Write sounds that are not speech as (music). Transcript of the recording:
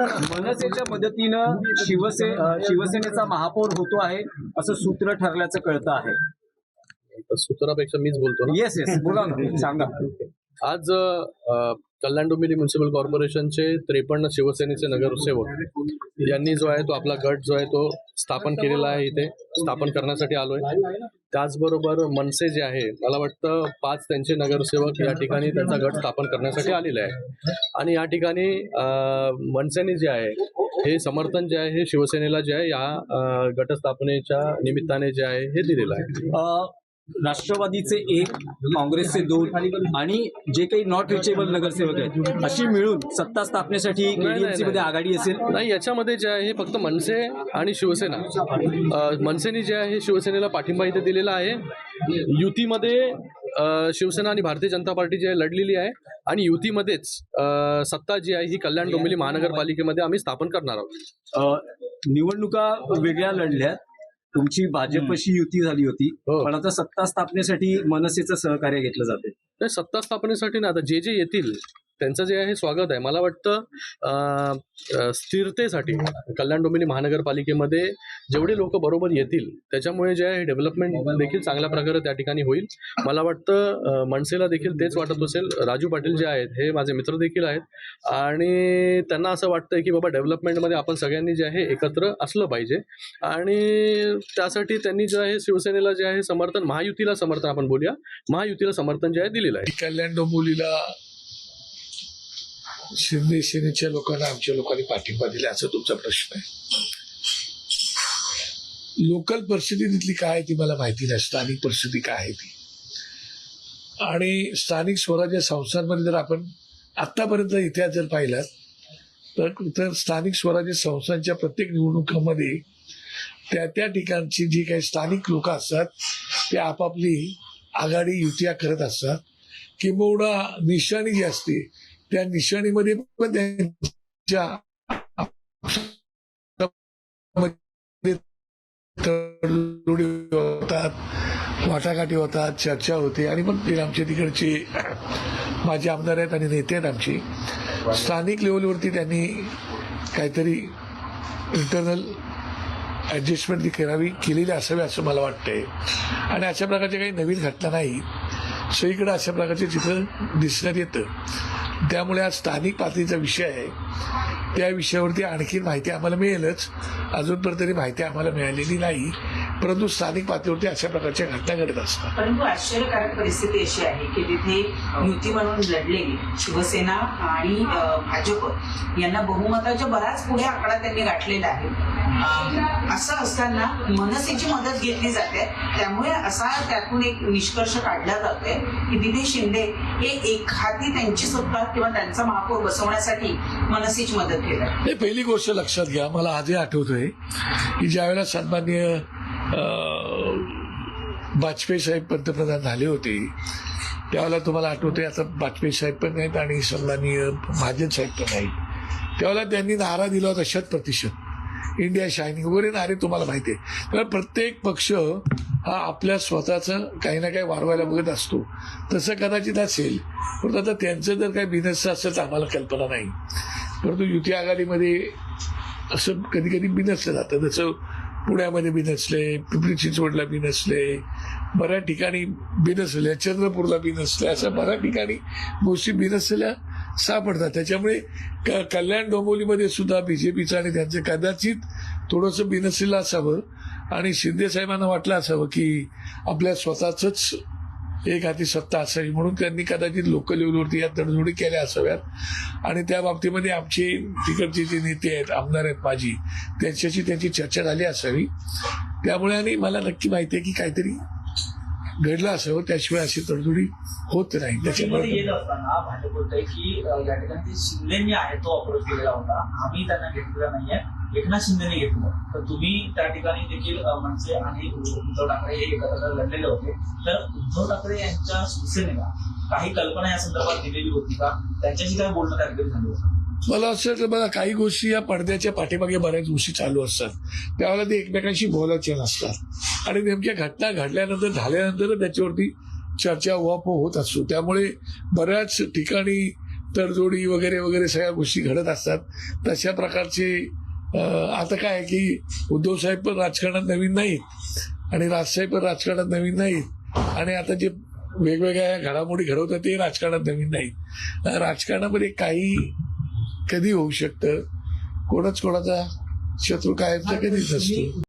मनसेच्या मदतीनं शिवसे शिवसेनेचा महापौर होतो आहे असं सूत्र ठरल्याचं कळतं आहे. तर सूत्रापेक्षा मीच बोलतो ना? येस येस बोला ना. सांगा. (laughs) आज कल्याण डोंबिवली म्युन्सिपल कॉर्पोरेशनचे त्रेपन्न शिवसेनेचे नगरसेवक यांनी जो आहे तो आपला गट जो आहे तो स्थापन केलेला आहे इथे स्थापन करण्यासाठी आलोय. त्याचबरोबर मनसे जे आहे मला वाटतं पाच त्यांचे नगरसेवक या ठिकाणी त्यांचा गट स्थापन करण्यासाठी आलेले आहे. आणि या ठिकाणी मनसेने जे आहे हे समर्थन जे आहे हे शिवसेनेला जे आहे या गटस्थापनेच्या निमित्ताने जे आहे हे दिलेलं आहे. राष्ट्रवादीचे एक काँग्रेसचे दोन आणि जे काही नॉट रिचेबल नगरसेवक आहेत अशी मिळून सत्ता स्थापनेसाठी मध्ये. आघाडी असेल? नाही याच्यामध्ये जे आहे हे फक्त मनसे आणि शिवसेना. मनसेने जे आहे शिवसेनेला पाठिंबा इथे दिलेला आहे. युतीमध्ये शिवसेना आणि भारतीय जनता पार्टी जी आहे लढलेली आहे आणि युतीमध्येच सत्ता जी आहे ही कल्याण डोंबिवली महानगरपालिकेमध्ये आम्ही स्थापन करणार आहोत. निवडणुका वेगळ्या लढल्या तुमची भाजपशी युती झाली होती हो. पण आता सत्ता स्थापनेसाठी मनसेचं सहकार्य घेतलं जाते नाही सत्ता स्थापनेसाठी ना आता जे जे येतील त्यांचं जे आहे स्वागत आहे. मला वाटतं स्थिरतेसाठी कल्याण डोंबिवली महानगरपालिकेमध्ये जेवढे लोक बरोबर येतील त्याच्यामुळे जे आहे डेव्हलपमेंट देखील चांगल्या प्रकारे त्या ठिकाणी होईल. मला वाटतं मनसेला देखील तेच वाटत असेल राजू पाटील जे आहेत हे माझे मित्र देखील आहेत. आणि त्यांना असं वाटतंय की बाबा डेव्हलपमेंटमध्ये आपण सगळ्यांनी जे आहे एकत्र असलं पाहिजे. आणि त्यासाठी त्यांनी जे आहे शिवसेनेला जे आहे समर्थन महायुतीला समर्थन आपण बोलूया. महायुतीला समर्थन जे आहे दिलेलं आहे. कल्याण डोंबिवलीला शिवसेनेच्या सेनेच्या लोकांना आमच्या लोकांनी पाठिंबा दिला असा तुमचा प्रश्न आहे. लोकल परिस्थिती तिथली काय आहे ती मला माहिती नाही स्थानिक परिस्थिती काय आहे ती. आणि स्थानिक स्वराज्य संस्थांमध्ये जर आपण आत्तापर्यंत इतिहास जर पाहिला तर तर स्थानिक स्वराज्य संस्थांच्या प्रत्येक निवडणुकामध्ये त्या त्या ठिकाणची जी काही स्थानिक लोक असतात ते आपापली आघाडी युत्या करत असतात. किंबहुना निशाणी जी असते त्या निशाणीमध्ये पण त्यांच्या तडजोडी होतात वाटाघाटी होतात चर्चा होते. आणि मग ते आमच्या तिकडचे माझे आमदार आहेत आणि नेते आहेत आमचे. स्थानिक लेवलवरती त्यांनी काहीतरी इंटरनल ॲडजस्टमेंट ती करावी केलेली असावी असं मला वाटतंय. आणि अशा प्रकारच्या काही नवीन घटना नाही. सगळीकडे अशा प्रकारचे चित्र दिसण्यात येतं. त्यामुळे आज स्थानिक पातळीचा विषय आहे. त्या विषयावरती आणखी माहिती आम्हाला मिळेलच. अजूनपर्यंत तरी माहिती आम्हाला मिळालेली नाही. परंतु स्थानिक पातळीवरती अशा प्रकारच्या घटना घडत असतात. परंतु आश्चर्यकारक परिस्थिती अशी आहे की तिथे युती म्हणून लढलेली शिवसेना आणि भाजप यांना बहुमताच्या बराच पुढे आकडा त्यांनी गाठलेला आहे. असं असताना मनसेची मदत घेतली जाते. त्यामुळे असा त्यातून एक निष्कर्ष काढला जातोय की तिथे शिंदे हे एखादी त्यांची सत्ता किंवा त्यांचा महापौर बसवण्यासाठी मनसेची मदत केली. पहिली गोष्ट लक्षात घ्या. मला आजही आठवतोय की ज्यावेळेला सन्मान्य वाजपेयी साहेब पंतप्रधान झाले होते त्यावेळेला तुम्हाला आठवते आता वाजपेयी साहेब पण नाहीत आणि सन्माननीय महाजन साहेब पण नाहीत. त्यावेळेला त्यांनी नारा दिला होता शत प्रतिशत इंडिया शायनिंग वगैरे नारे तुम्हाला माहिती आहे तर प्रत्येक पक्ष हा आपल्या स्वतःचं काही ना काही वाढवायला बघत असतो. तसं कदाचित असेल. परंतु आता त्यांचं जर काही बिनसचं असेल तर आम्हाला कल्पना नाही. परंतु युती आघाडीमध्ये असं कधी कधी बिनसलं जातं. जसं पुण्यामध्ये बिनसले पिंपरी चिंचवडला बिनसले बऱ्याच ठिकाणी बिनसल्या चंद्रपूरला बिनसल्या अशा बऱ्याच ठिकाणी गोष्टी बिनसल्या सापडतात. त्याच्यामुळे क कल्याण डोंबोलीमध्ये सुद्धा बी जे पीचं आणि त्यांचं कदाचित थोडंसं बिनसलेलं असावं आणि शिंदे साहेबांना वाटलं असावं की आपल्या स्वतःच एक हाती सत्ता असावी म्हणून त्यांनी कदाचित लोकल लेवलवरती या तडजोडी केल्या असाव्यात. आणि त्या बाबतीमध्ये आमचे तिकडचे जे नेते आहेत आमदार आहेत माझी त्यांच्याशी त्यांची चर्चा झाली असावी. त्यामुळे आणि मला नक्की माहिती आहे की काहीतरी घडलं असावं त्याशिवाय अशी तडजोडी होत नाही. त्याच्यामुळे येत असताना भाजप बोलतंय की या ठिकाणी शिंदेनी आहे तो अप्रोच केलेला होता. आम्ही त्यांना घेतलेला नाहीये. एकनाथ शिंदेने घेतलं. तर तुम्ही त्या ठिकाणी देखील म्हणजे आणि उद्धव ठाकरे हे एकत्र लढलेले होते. तर उद्धव ठाकरे यांच्या शिवसेनेला काही कल्पना या संदर्भात दिलेली होती का? त्यांच्याशी काय बोलणं त्या ठिकाणी झालं होतं? मला असं वाटतं बघा काही गोष्टी या पडद्याच्या पाठीमागे बऱ्याच गोष्टी चालू असतात. त्यावेळेला ते एकमेकांशी बोलायचे नसतात. आणि नेमक्या घटना घडल्यानंतर झाल्यानंतर त्याच्यावरती चर्चा वाप होत असतो. त्यामुळे बऱ्याच ठिकाणी तडजोडी वगैरे वगैरे सगळ्या गोष्टी घडत असतात. तशा प्रकारचे आता काय की उद्धव साहेब पण राजकारणात नवीन नाहीत आणि राजसाहेब पण राजकारणात नवीन नाहीत. आणि आता जे वेगवेगळ्या घडामोडी घडवतात ते राजकारणात नवीन नाहीत. राजकारणामध्ये काही कधी होऊ शकतं? कोणाच कोणाचा शत्रू कायमचा कधीच नसतो.